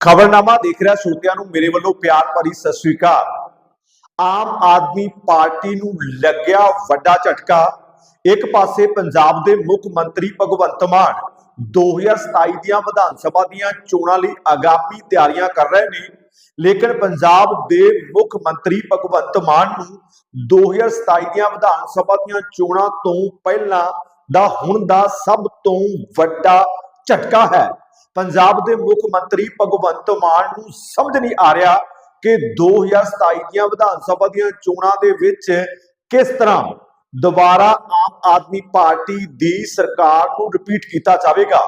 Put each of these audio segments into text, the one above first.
ਖਬਰਨਾਮਾ ਦੇਖ ਰਿਹਾ ਸਰੋਤਿਆਂ ਨੂੰ ਮੇਰੇ ਵੱਲੋਂ ਪਿਆਰ ਭਰੀ ਸਤਿ ਸ੍ਰੀ ਅਕਾਲ। ਆਮ ਆਦਮੀ ਪਾਰਟੀ ਨੂੰ ਲੱਗਿਆ ਵੱਡਾ ਝਟਕਾ। ਇੱਕ ਪਾਸੇ ਪੰਜਾਬ ਦੇ ਮੁੱਖ ਮੰਤਰੀ ਭਗਵੰਤ ਮਾਨ 2027 ਦੀਆਂ ਵਿਧਾਨ ਸਭਾ ਦੀਆਂ ਚੋਣਾਂ ਲਈ ਆਗਾਮੀ ਤਿਆਰੀਆਂ ਕਰ ਰਹੇ ਨੇ, ਲੇਕਿਨ ਪੰਜਾਬ ਦੇ ਮੁੱਖ ਮੰਤਰੀ ਭਗਵੰਤ ਮਾਨ ਨੂੰ 2027 ਦੀਆਂ ਵਿਧਾਨ ਸਭਾ ਦੀਆਂ ਚੋਣਾਂ ਤੋਂ ਪਹਿਲਾਂ ਦਾ ਹੁਣ ਦਾ ਸਭ ਤੋਂ ਵੱਡਾ ਝਟਕਾ ਹੈ। ਪੰਜਾਬ ਦੇ ਮੁੱਖ ਮੰਤਰੀ ਭਗਵੰਤ ਮਾਨ ਨੂੰ ਸਮਝ ਨਹੀਂ ਆ ਰਿਹਾ ਕਿ 2027 ਦੀਆਂ ਵਿਧਾਨ ਸਭਾ ਦੀਆਂ ਚੋਣਾਂ ਦੇ ਵਿੱਚ ਕਿਸ ਤਰ੍ਹਾਂ ਦੁਬਾਰਾ ਆਮ ਆਦਮੀ ਪਾਰਟੀ ਦੀ ਸਰਕਾਰ ਨੂੰ ਰਿਪੀਟ ਕੀਤਾ ਜਾਵੇਗਾ।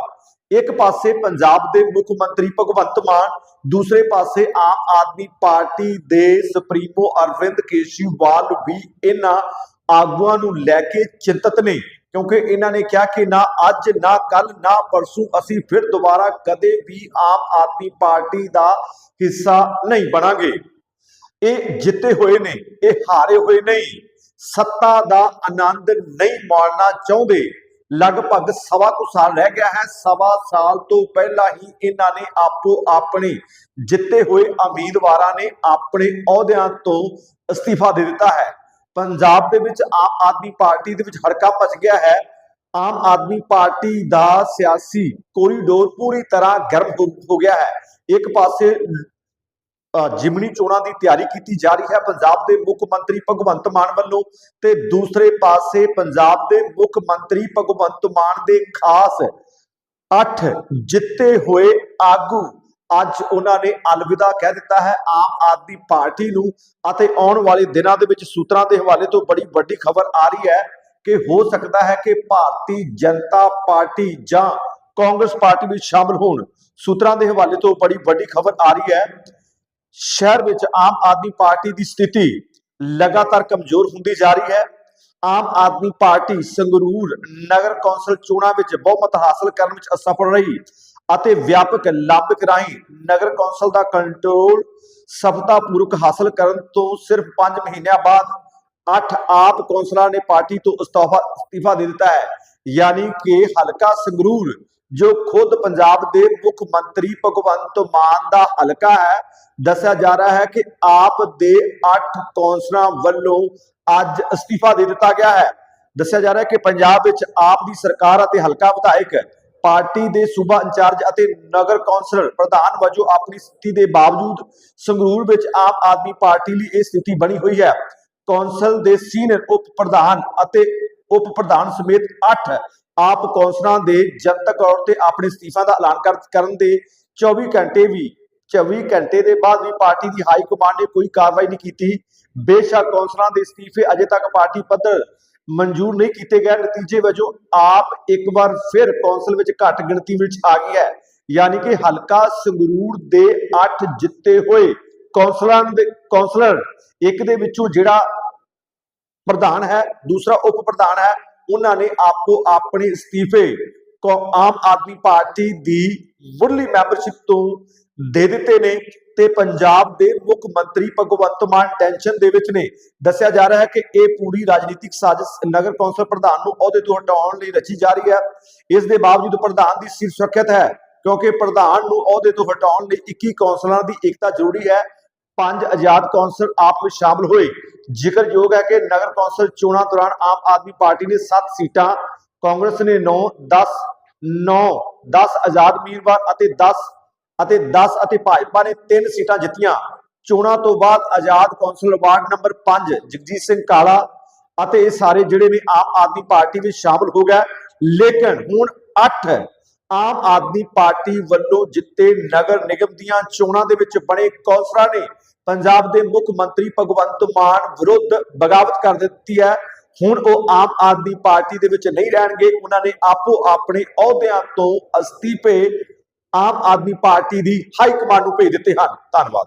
ਇੱਕ ਪਾਸੇ ਪੰਜਾਬ ਦੇ ਮੁੱਖ ਮੰਤਰੀ ਭਗਵੰਤ ਮਾਨ, ਦੂਸਰੇ ਪਾਸੇ ਆਮ ਆਦਮੀ ਪਾਰਟੀ ਦੇ ਸੁਪਰੀਮੋ ਅਰਵਿੰਦ ਕੇਜਰੀਵਾਲ ਵੀ ਇਹਨਾਂ ਆਗੂਆਂ ਨੂੰ ਲੈ ਕੇ ਚਿੰਤਤ ਨੇ। ਕਿਉਂਕਿ ਇਹਨਾਂ ਨੇ ਕਿਹਾ ਕਿ ਨਾ ਅੱਜ, ਨਾ ਕੱਲ ਨਾ ਪਰਸੋਂ ਅਸੀਂ ਫਿਰ ਦੁਬਾਰਾ ਕਦੇ ਵੀ ਆਮ ਆਦਮੀ ਪਾਰਟੀ ਦਾ ਹਿੱਸਾ ਨਹੀਂ ਬਣਾਂਗੇ। ਇਹ ਜਿੱਤੇ ਹੋਏ ਨੇ, ਇਹ ਹਾਰੇ ਹੋਏ ਨਹੀਂ। ਸੱਤਾ ਦਾ ਆਨੰਦ ਨਹੀਂ ਮਾਣਨਾ ਚਾਹੁੰਦੇ। ਲਗਭਗ ਸਵਾ ਕੁ ਸਾਲ ਰਹਿ ਗਿਆ ਹੈ, ਸਵਾ ਸਾਲ ਤੋਂ ਪਹਿਲਾਂ ਹੀ ਇਹਨਾਂ ਨੇ ਆਪੋ ਆਪਣੇ ਜਿੱਤੇ ਹੋਏ ਉਮੀਦਵਾਰਾਂ ਨੇ ਆਪਣੇ ਅਹੁਦਿਆਂ ਤੋਂ ਅਸਤੀਫਾ ਦੇ ਦਿੱਤਾ ਹੈ। ਪੰਜਾਬ ਦੇ ਵਿੱਚ ਆਮ ਆਦਮੀ ਪਾਰਟੀ ਦੇ ਵਿੱਚ ਹੜਕਾ ਮਚ ਗਿਆ ਹੈ। ਆਮ ਆਦਮੀ ਪਾਰਟੀ ਦਾ ਸਿਆਸੀ ਕੋਰੀਡੋਰ ਪੂਰੀ ਤਰ੍ਹਾਂ ਗਰਮ ਹੋ ਗਿਆ ਹੈ। ਇੱਕ ਪਾਸੇ ਜਿਮਨੀ ਚੋਣਾਂ ਦੀ ਤਿਆਰੀ ਕੀਤੀ ਜਾ ਰਹੀ ਹੈ ਪੰਜਾਬ ਦੇ ਮੁੱਖ ਮੰਤਰੀ ਭਗਵੰਤ ਮਾਨ ਵੱਲੋਂ ਤੇ ਦੂਸਰੇ ਪਾਸੇ ਪੰਜਾਬ ਦੇ ਮੁੱਖ ਮੰਤਰੀ ਭਗਵੰਤ ਮਾਨ ਦੇ ਖਾਸ 8 ਜਿੱਤੇ ਹੋਏ ਆਗੂ ਅੱਜ ਉਹਨਾਂ ਨੇ ਅਲਵਿਦਾ ਕਹਿ ਦਿੱਤਾ ਹੈ, ਆਮ ਆਦਮੀ ਪਾਰਟੀ ਨੂੰ ਅਤੇ ਆਉਣ ਵਾਲੇ ਦਿਨਾਂ ਦੇ ਵਿੱਚ ਸੂਤਰਾਂ ਦੇ ਹਵਾਲੇ ਤੋਂ ਬੜੀ ਵੱਡੀ ਖਬਰ ਆ ਰਹੀ ਹੈ ਕਿ ਹੋ ਸਕਦਾ ਹੈ ਕਿ ਭਾਰਤੀ ਜਨਤਾ ਪਾਰਟੀ ਜਾਂ ਕਾਂਗਰਸ ਪਾਰਟੀ ਵਿੱਚ ਸ਼ਾਮਲ ਹੋਣ। ਸੂਤਰਾਂ ਦੇ ਹਵਾਲੇ ਤੋਂ ਬੜੀ ਵੱਡੀ ਖਬਰ ਆ ਰਹੀ ਹੈ। ਸ਼ਹਿਰ ਵਿੱਚ ਆਮ ਆਦਮੀ ਪਾਰਟੀ ਦੀ ਸਥਿਤੀ ਲਗਾਤਾਰ ਕਮਜ਼ੋਰ ਹੁੰਦੀ ਜਾ ਰਹੀ ਹੈ। ਆਮ ਆਦਮੀ ਪਾਰਟੀ ਸੰਗਰੂਰ ਨਗਰ ਕੌਂਸਲ ਚੋਣਾਂ ਵਿੱਚ ਬਹੁਮਤ ਹਾਸਲ ਕਰਨ ਵਿੱਚ ਅਸਫਲ ਰਹੀ। ਅਤੇ ਵਿਆਪਕ ਲਾਭਿਕ ਰਾਹੀਂ ਨਗਰ ਕੌਂਸਲ ਦਾ ਕੰਟਰੋਲ ਸਫਲਤਾਪੂਰਵਕ ਹਾਸਲ ਕਰਨ ਤੋਂ ਸਿਰਫ 5 ਮਹੀਨਿਆਂ ਬਾਅਦ 8 ਆਪ ਕੌਂਸਲਰਾਂ ਨੇ ਪਾਰਟੀ ਤੋਂ ਅਸਤੀਫਾ ਅਸਤੀਫਾ ਦੇ ਦਿੱਤਾ ਹੈ। ਯਾਨੀ ਕਿ ਹਲਕਾ ਸੰਗਰੂਰ, ਜੋ ਖੁਦ ਪੰਜਾਬ ਦੇ ਮੁੱਖ ਮੰਤਰੀ ਭਗਵੰਤ ਮਾਨ ਦਾ ਹਲਕਾ ਹੈ, ਦੱਸਿਆ ਜਾ ਰਿਹਾ ਹੈ ਕਿ ਆਪ ਦੇ 8 ਕੌਂਸਲਰਾਂ ਵੱਲੋਂ ਅੱਜ ਅਸਤੀਫਾ ਦੇ ਦਿੱਤਾ ਗਿਆ ਹੈ। ਦੱਸਿਆ ਜਾ ਰਿਹਾ ਹੈ ਕਿ ਪੰਜਾਬ ਵਿੱਚ ਆਪ ਦੀ ਸਰਕਾਰ ਅਤੇ ਹਲਕਾ ਵਿਧਾਇਕ ਪਾਰਟੀ ਦੇ ਸੂਬਾ ਇੰਚਾਰਜ ਅਤੇ ਨਗਰ ਕੌਂਸਲਰ ਪ੍ਰਧਾਨ ਵਜੋਂ ਆਪਣੀ ਸਥਿਤੀ ਦੇ ਬਾਵਜੂਦ ਸੰਗਰੂਰ ਵਿੱਚ ਆਮ ਆਦਮੀ ਪਾਰਟੀ ਲਈ ਇਹ ਸਥਿਤੀ ਬਣੀ ਹੋਈ ਹੈ। ਕੌਂਸਲ ਦੇ ਸੀਨੀਅਰ ਉਪ ਪ੍ਰਧਾਨ ਅਤੇ ਉਪ ਪ੍ਰਧਾਨ ਸਮੇਤ 8 ਆਪ ਕੌਂਸਲਰਾਂ ਦੇ ਜਨਤਕ ਤੌਰ ਤੇ ਆਪਣੇ ਅਸਤੀਫਾ ਦਾ ਐਲਾਨ ਕਰਨ ਦੇ 24 ਘੰਟੇ ਵੀ 24 ਘੰਟੇ ਦੇ ਬਾਅਦ ਵੀ ਪਾਰਟੀ ਦੀ ਹਾਈ ਕਮਾਂਡ ਨੇ ਕੋਈ ਕਾਰਵਾਈ ਨਹੀਂ ਕੀਤੀ। ਬੇਸ਼ੱਕ ਕੌਂਸਲਰਾਂ ਦੇ ਅਸਤੀਫੇ ਅਜੇ ਤੱਕ ਪਾਰਟੀ ਪੱਧਰ ਮਨਜ਼ੂਰ ਨਹੀਂ ਕੀਤੇ ਗਏ। ਨਤੀਜੇ ਵਜੋਂ ਆਪ ਇੱਕ ਵਾਰ ਫਿਰ ਕੌਂਸਲ ਵਿੱਚ ਘੱਟ ਗਿਣਤੀ ਵਿੱਚ ਆ ਗਈ ਹੈ। ਯਾਨੀ ਕਿ ਹਲਕਾ ਸੰਗਰੂਰ ਦੇ 8 ਜਿੱਤੇ ਹੋਏ ਕੌਂਸਲਰਾਂ ਦੇ ਕੌਂਸਲਰ, ਇੱਕ ਦੇ ਵਿੱਚੋਂ ਜਿਹੜਾ ਪ੍ਰਧਾਨ ਹੈ, ਦੂਸਰਾ ਉਪ ਪ੍ਰਧਾਨ ਹੈ, ਉਹਨਾਂ ਨੇ ਆਪੋ ਆਪਣੇ ਅਸਤੀਫੇ ਆਮ ਆਦਮੀ ਪਾਰਟੀ ਦੀ ਮੁੱਢਲੀ ਮੈਂਬਰਸ਼ਿਪ ਤੋਂ ਦੇ ਦਿੱਤੇ ਨੇ ਤੇ ਪੰਜਾਬ ਦੇ ਮੁੱਖ ਮੰਤਰੀ ਭਗਵੰਤ ਮਾਨ ਟੈਨਸ਼ਨ ਦੇ ਵਿੱਚ ਨੇ। ਦੱਸਿਆ ਜਾ ਰਿਹਾ ਹੈ ਕਿ ਇਹ ਪੂਰੀ ਰਾਜਨੀਤਿਕ ਸਾਜ਼ਿਸ਼ ਨਗਰ ਕੌਂਸਲ ਪ੍ਰਧਾਨ ਨੂੰ ਅਹੁਦੇ ਤੋਂ ਹਟਾਉਣ ਲਈ ਰਚੀ ਜਾ ਰਹੀ ਹੈ। ਇਸ ਦੇ ਬਾਵਜੂਦ ਪ੍ਰਧਾਨ ਦੀ ਸੀਟ ਸੁਰੱਖਿਅਤ ਹੈ, ਕਿਉਂਕਿ ਪ੍ਰਧਾਨ ਨੂੰ ਅਹੁਦੇ ਤੋਂ ਹਟਾਉਣ ਲਈ 21 ਕੌਂਸਲਰਾਂ ਦੀ ਏਕਤਾ ਜ਼ਰੂਰੀ ਹੈ। ਪੰਜ ਆਜ਼ਾਦ ਕੌਂਸਲ ਆਪ ਵਿੱਚ ਸ਼ਾਮਲ ਹੋਏ। ਜ਼ਿਕਰਯੋਗ ਹੈ ਕਿ ਨਗਰ ਕੌਂਸਲ ਚੋਣਾਂ ਦੌਰਾਨ ਆਮ ਆਦਮੀ ਪਾਰਟੀ ਨੇ 7 ਸੀਟਾਂ, ਕਾਂਗਰਸ ਨੇ 9 10 9 10 ਆਜ਼ਾਦ ਉਮੀਦਵਾਰ ਅਤੇ 10 ਅਤੇ 10 ਅਤੇ ਭਾਜਪਾ ਨੇ 3 ਸੀਟਾਂ ਜਿੱਤੀਆਂ। ਚੋਣਾਂ ਤੋਂ ਬਾਅਦ ਆਜ਼ਾਦ council ward number 5 Jagjit Singh Kala ਅਤੇ ਇਹ ਸਾਰੇ ਜਿਹੜੇ ਨੇ ਆਮ ਆਦਮੀ ਪਾਰਟੀ ਵਿੱਚ ਸ਼ਾਮਲ ਹੋ ਗਏ। ਲੇਕਿਨ ਹੁਣ 8 ਆਮ ਆਦਮੀ ਪਾਰਟੀ ਵੱਲੋਂ ਜਿੱਤੇ ਨਗਰ ਨਿਗਮ ਦੀਆਂ ਚੋਣਾਂ ਦੇ ਵਿੱਚ ਬਣੇ ਕੌਂਸਲਰਾਂ ਨੇ ਪੰਜਾਬ ਦੇ ਮੁੱਖ ਮੰਤਰੀ ਭਗਵੰਤ ਮਾਨ ਵਿਰੁੱਧ ਬਗਾਵਤ ਕਰ ਦਿੱਤੀ ਹੈ। ਹੁਣ ਉਹ ਆਮ ਆਦਮੀ ਪਾਰਟੀ ਦੇ ਵਿੱਚ ਨਹੀਂ ਰਹਿਣਗੇ। ਉਹਨਾਂ ਨੇ ਆਪੋ ਆਪਣੇ ਅਹੁਦਿਆਂ ਤੋਂ ਅਸਤੀਫੇ ਆਮ ਆਦਮੀ ਪਾਰਟੀ ਦੀ ਹਾਈ ਕਮਾਂਡ ਨੂੰ ਭੇਜ ਦਿੱਤੇ ਹਨ। ਧੰਨਵਾਦ।